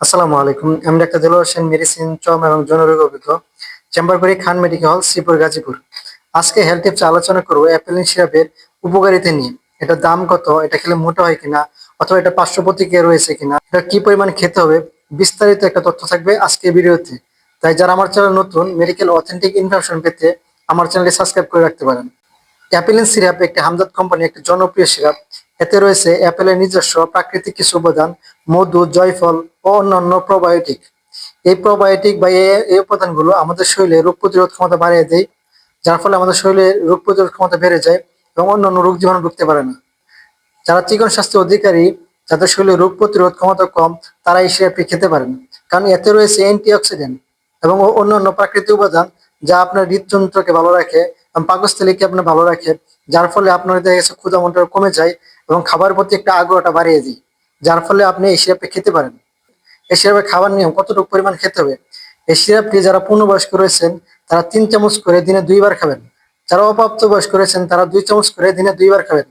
আসসালামু আলাইকুম। আমি ডাক্তার দিল হোসেন, মেডিসিন চম এবং জনরোগ অভিজ্ঞ চেম্বার খান মেডিকেল হল শ্রীপুর, গাজীপুর। আজকে হেলথ টিপস আলোচনা করব অ্যাপেলিন সিরাপের উপকারিতা নিয়ে। এটার দাম কত? এটা খেলে মোটা হয় কিনা? অথবা এটা পার্শ্ব প্রতিক্রিয়া রয়েছে কিনা? এটা কি পরিমাণ খেতে হবে? বিস্তারিত একটা তথ্য থাকবে আজকে ভিডিওতে। তাই যারা আমার চ্যানেল নতুন মেডিকেল অথেন্টিক ইনফরমেশন পেতে আমার চ্যানেলটি সাবস্ক্রাইব করে রাখতে পারেন। অ্যাপেলিন সিরাপ একটি হামদাদ কোম্পানি একটি জনপ্রিয় সিরাপ। এতে রয়েছে অ্যাপেলের নিজস্ব প্রাকৃতিক কিছু উপাদান, মধু, জয়ফল ও অন্যান্য প্রোবায়োটিক এই প্রোবায়োটিক বা এই- উপাদানগুলো আমাদের শরীরে রোগ প্রতিরোধ ক্ষমতা বাড়িয়ে দেয়, যার ফলে আমাদের শরীরে রোগ প্রতিরোধ ক্ষমতা বেড়ে যায় এবং অন্যান্য রোগ জীবাণু ঢুকতে পারে না। যারা চিকন স্বাস্থ্য অধিকারী, যাদের শরীরে রোগ প্রতিরোধ ক্ষমতা কম তারা এই সিরাপটি খেতে পারেন। কারণ এতে রয়েছে অ্যান্টিঅক্সিডেন্ট এবং অন্যান্য প্রাকৃতিক উপাদান যা আপনার হৃদযন্ত্রকে ভালো রাখে পাকস্থলীকে আপনার ভালো রাখে যার ফলে আপনার দেখা গেছে ক্ষুধা মনটা কমে যায় এবং খাবার প্রতি একটা আগ্রহটা বাড়িয়ে দেয়, যার ফলে আপনি এই সিরাপটি খেতে পারেন। এই সিরাপের খাবার নিয়ম কতটুকু পরিমাণ খেতে হবে? এই সিরাপটি যারা পূর্ণবয়স্ক রয়েছেন, তারা তিন চামচ করে দিনে দুইবার খাবেন। যারা অপ্রাপ্ত বয়স্ক রয়েছেন, তারা দুই চামচ করে দিনে দুইবার খাবেন।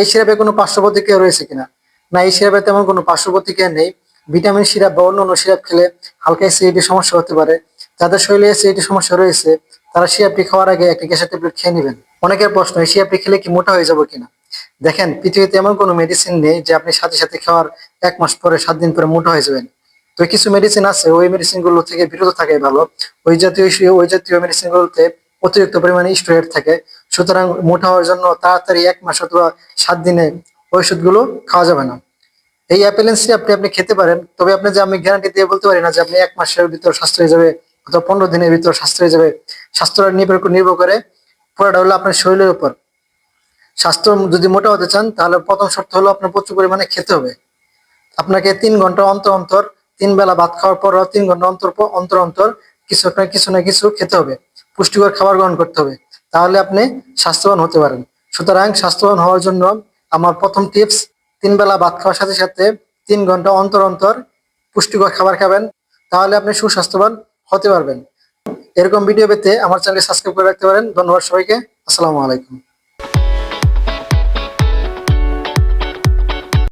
এই সিরাপে কোনো পার্শ্ব প্রতিক্রিয়া রয়েছে কিনা? না, এই সিরাপে তেমন কোনো পার্শ্ব প্রতিক্রিয়া নেই। ভিটামিন, সিরাপ বা অন্য অন্য সিরাপ খেলে হালকা অ্যাসিডিটি সমস্যা হতে পারে। যাদের শরীরে অ্যাসিডিটি সমস্যা রয়েছে তারা সিরাপটি খাওয়ার আগে একটি গ্যাসের ট্যাবলেট খেয়ে নেবেন। অনেকের প্রশ্ন, এই সিরাপটি খেলে কি মোটা হয়ে যাব কিনা? দেখেন, পৃথিবীতে এমন কোনো মেডিসিন নেই যে আপনি সাথে সাথে খাওয়ার এক মাস পরে, সাত দিন পরে মোটা হয়ে যাবেন। তো কিছু মেডিসিন আছে, ওই মেডিসিনগুলো থেকে বিরত থাকাই ভালো। ওই জাতীয় ওই জাতীয় মেডিসিন গুলোতে অতিরিক্ত পরিমাণে স্টেরয়েড থাকে। সুতরাং মোটা হওয়ার জন্য তাড়াতাড়ি এক মাস অথবা সাত দিনে ওষুধগুলো খাওয়া যাবে না। এই অ্যাপেলেন সিরাপটি আপনি খেতে পারেন। তবে আপনি যে আমি গ্যারান্টি দিয়ে বলতে পারি না যে আপনি এক মাসের ভিতর স্বাস্থ্য হয়ে যাবে অথবা পনেরো দিনের ভিতর স্বাস্থ্য হয়ে যাবে স্বাস্থ্যটা নির্ভর নির্ভর করে পুরোটা হলো আপনার শরীরের উপর। স্বাস্থ্য যদি মোটা হতে চান, তাহলে প্রথম শর্ত হলো আপনার প্রচুর পরিমাণে খেতে হবে। আপনাকে তিন ঘণ্টা অন্তর অন্তর, তিন বেলা ভাত খাওয়ার পর তিন ঘণ্টা অন্তর অন্তর অন্তর কিছু না কিছু না কিছু খেতে হবে। পুষ্টিকর খাবার গ্রহণ করতে হবে। তাহলে আপনি স্বাস্থ্যবান হতে পারেন। সুতরাং স্বাস্থ্যবান হওয়ার জন্য আমার প্রথম টিপস, তিন বেলা ভাত খাওয়ার সাথে সাথে তিন ঘণ্টা অন্তর অন্তর পুষ্টিকর খাবার খাবেন। তাহলে আপনি সুস্বাস্থ্যবান হতে পারবেন। এরকম ভিডিও পেতে আমার চ্যানেল সাবস্ক্রাইব করে রাখতে পারেন। ধন্যবাদ সবাইকে। আসসালামু আলাইকুম।